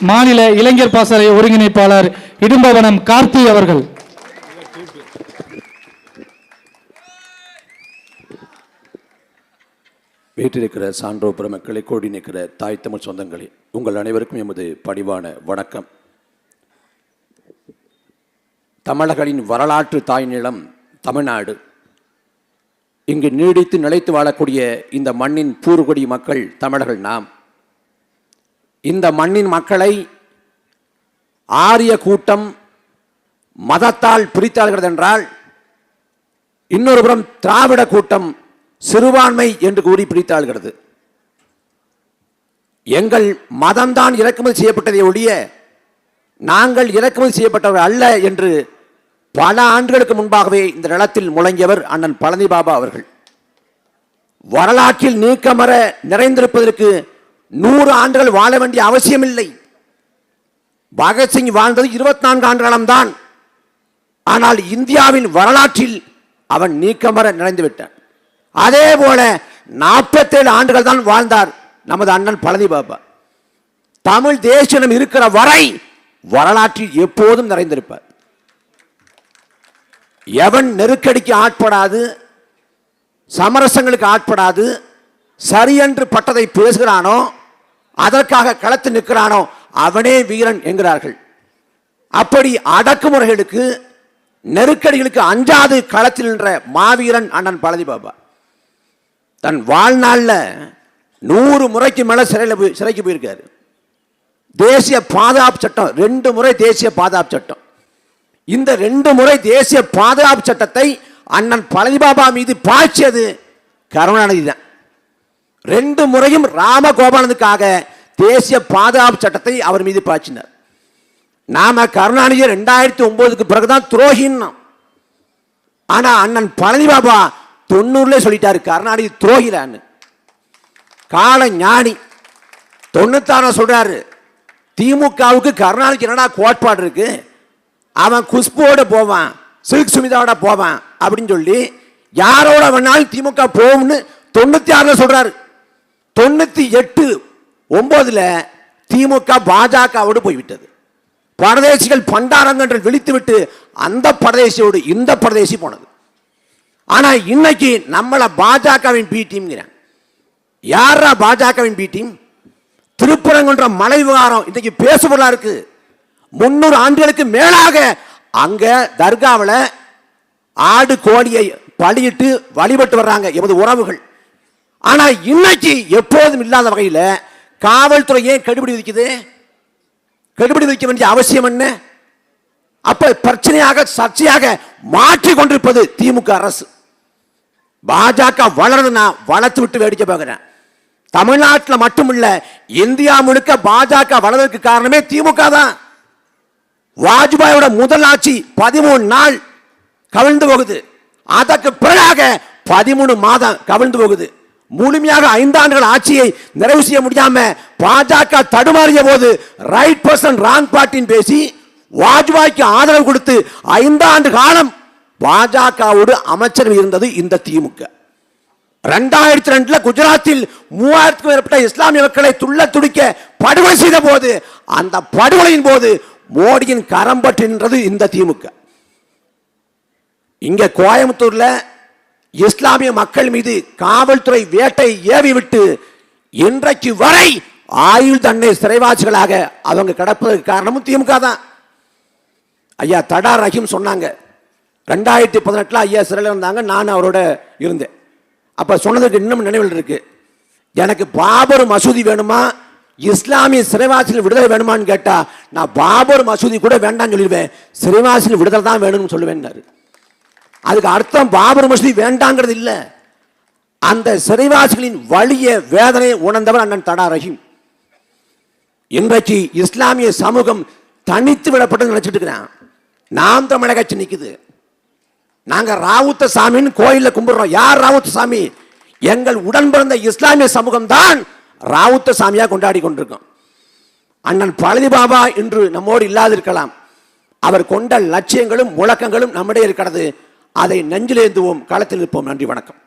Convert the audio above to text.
மாநில இளைஞர் பாசறை ஒருங்கிணைப்பாளர் இடும்பவனம் கார்த்தி அவர்கள். வீட்டிருக்கிற சான்றோ மக்களை கோடி நிற்கிற தாய் தமிழ் சொந்தங்களே உங்கள் அனைவருக்கும் எமது பணிவான வணக்கம். தமிழர்களின் வரலாற்று தாய் நிலம் தமிழ்நாடு. இங்கு நீடித்து நிலைத்து வாழக்கூடிய இந்த மண்ணின் பூர்கொடி மக்கள் தமிழர்கள் நாம். இந்த மண்ணின் மக்களை ஆரிய கூட்டம் மதத்தால் பிரித்தாள்கிறது என்றால் இன்னொரு புறம் திராவிட கூட்டம் சிறுபான்மை என்று கூறி பிரித்தாள்கிறது. எங்கள் மதம்தான் இறக்குமதி செய்யப்பட்டதை ஒழிய நாங்கள் இறக்குமதி செய்யப்பட்டவர் அல்ல என்று பல ஆண்டுகளுக்கு முன்பாகவே இந்த நிலத்தில் முழங்கியவர் அண்ணன் பழனி பாபா அவர்கள். வரலாற்றில் நீக்கமர நிறைந்திருப்பதற்கு நூறு ஆண்டுகள் வாழ வேண்டிய அவசியமில்லை. பகத்சிங் வாழ்ந்தது இருபத்தி நான்கு ஆண்டு தான் ஆனால் இந்தியாவின் வரலாற்றில் அவன் நீக்கமர நிறைந்து விட்டான். அதே போல நாற்பத்தேழு ஆண்டுகள் தான் வாழ்ந்தார் நமது அண்ணன் பழனி பாபா. தமிழ் தேசியம் இருக்கிற வரை வரலாற்றில் எப்போதும் நிறைந்திருப்பார். எவன் நெருக்கடிக்கு ஆட்படாது சமரசங்களுக்கு ஆட்படாது சரியென்று பட்டதை பேசுகிறானோ அதற்காக களத்து நிற்கிறானோ அவனே வீரன் என்கிறார்கள். அப்படி அடக்குமுறைகளுக்கு நெருக்கடிகளுக்கு அஞ்சாது களத்தில் நின்ற மாவீரன் அண்ணன் பழனி பாபா. தன் வாழ்நாளில் நூறு முறைக்கு மேலே சிறையில் போய் சிறைக்கு போயிருக்காரு. தேசிய பாதுகாப்பு சட்டம் ரெண்டு முறை தேசிய பாதுகாப்பு சட்டம். இந்த ரெண்டு முறை தேசிய பாதுகாப்பு சட்டத்தை அண்ணன் பழனி பாபா மீது பாய்ச்சியது கருணாநிதி தான். ரெண்டு முறையும் ராமகோபாலனுக்காக தேசிய பாதுகாப்பு சட்டத்தை அவர் மீது பாய்ச்சினார். நாம கருணாநிதி ரெண்டாயிரத்தி ஒன்பதுக்கு பிறகுதான் துரோகின்னோம். ஆனா அண்ணன் பழனி பாபா தொண்ணூறுல சொல்லிட்டாரு கருணாநிதி துரோகிலான்னு. கால ஞானி தொண்ணூத்தாறு சொல்றாரு திமுகவுக்கு கருணாநிதி என்னடா கோட்பாடு இருக்கு? அவன் குஷ்புவோட போவான் சில்க் சுமிதாவோட போவான் அப்படின்னு சொல்லி யாரோட வேணாலும் திமுக போகும்னு தொண்ணூத்தி ஆறுல சொல்றாரு. தொண்ணூத்தி எட்டு ஒன்பதுல திமுக பாஜகவோடு போய்விட்டது. பரதேசிகள் பண்டாரங்கன்று விழித்துவிட்டு அந்த பரதேசியோடு இந்த பரதேசி போனது. ஆனா இன்னைக்கு நம்மளை பாஜகவின் பி டீம்ங்கிறேன் யாரா பாஜகவின் பி டீம்? திருப்பரங்குன்ற மலை விவகாரம் இன்னைக்கு பேசுபொருளா இருக்கு. முன்னூறு ஆண்டுகளுக்கு மேலாக அங்க தர்காவில் ஆடு கோழியை பலியிட்டு வழிபட்டு வர்றாங்க எமது உறவுகள். ஆனா இன்னைக்கு எப்போதும் இல்லாத வகையில் காவல்துறை ஏன் கெடுபிடி விதிக்குது? கெடுபிடி வைக்க வேண்டிய அவசியம் என்ன? அப்ப பிரச்சனையாக சர்ச்சையாக மாற்றி கொண்டிருப்பது திமுக அரசு. பாஜக வளர்ந்து நான் வளர்த்து விட்டு வேடிக்கை பார்க்கிறேன். தமிழ்நாட்டில் மட்டுமில்ல இந்தியா முழுக்க பாஜக வளர்வதற்கு காரணமே திமுக தான். வாஜ்பாயோட முதல் ஆட்சி பதிமூணு நாள் கவிழ்ந்து போகுது. அதற்கு பிறகாக பதிமூணு மாதம் கவிழ்ந்து போகுது. முழுமையாக ஐந்தாண்டுகள் ஆட்சியை நிறைவு செய்ய முடியாம பாஜக தடுமாறிய போது ரைட் பர்சன் ராங் பார்ட்டின் பேசி வாஜ்பாய்க்கு ஆதரவு கொடுத்து ஐந்தாண்டு காலம் பாஜகவோடு அமைச்சர் இருந்தது இந்த திமுக. ரெண்டாயிரத்தி ரெண்டுல குஜராத்தில் மூவாயிரத்துக்கும் மேற்பட்ட இஸ்லாமிய மக்களை துள்ள துடிக்க படுகொலை செய்த போது அந்த படுகொலையின் போது மோடியின் கரம் பற்றி நின்றது இந்த திமுக. இங்க கோயம்புத்தூர்ல இஸ்லாமிய மக்கள் மீது காவல்துறை வேட்டை ஏவி விட்டு இன்றைக்கு வரை ஆயுள் தண்டனை சிறைவாசிகளாக அவங்க கிடப்பதற்கு காரணமும் திமுக தான். ஐயா தடா ரஹீம் சொன்னாங்க. ரெண்டாயிரத்தி பதினெட்டில் ஐயா சிறையில் இருந்தாங்க நான் அவரோட இருந்தேன். அப்போ சொன்னதுக்கு இன்னும் நினைவில் இருக்கு. எனக்கு பாபர் மசூதி வேணுமா? இஸ்லாமிய சிறைவாசிகள் விடுதலை வேணுமான்னு கேட்டால் நான் பாபர் மசூதி கூட வேண்டாம்னு சொல்லிடுவேன். சிறைவாசிகள் விடுதலை தான் வேணும்னு சொல்லுவேன்னாரு. அதுக்கு அர்த்தம் பாபர் மசூதி வேண்டாங்கிறது இல்லை. அந்த சிறைவாசிகளின் வலிய வேதனை உணர்ந்தவர் அண்ணன் தடா ரஹீம். இன்றைக்கு இஸ்லாமிய சமூகம் தனித்து விடப்பட்டு நினைச்சிட்டு இருக்கிறான். நாம் தமிழக கட்சி நிக்குது. நாங்க ராவுத்த சாமின்னு கோயில்ல கும்பிடுறோம். யார் ராவுத்த சாமி? எங்கள் உடன் பிறந்த இஸ்லாமிய சமூகம் தான் ராவுத்த சாமியாக கொண்டாடி கொண்டிருக்கோம். அண்ணன் பழனி பாபா இன்று நம்மோடு இல்லாதிருக்கலாம். அவர் கொண்ட லட்சியங்களும் முழக்கங்களும் நம்முடைய இருக்கிறது. அதை நெஞ்சிலேந்துவோம் களத்தில் இருப்போம் நன்றி வணக்கம்.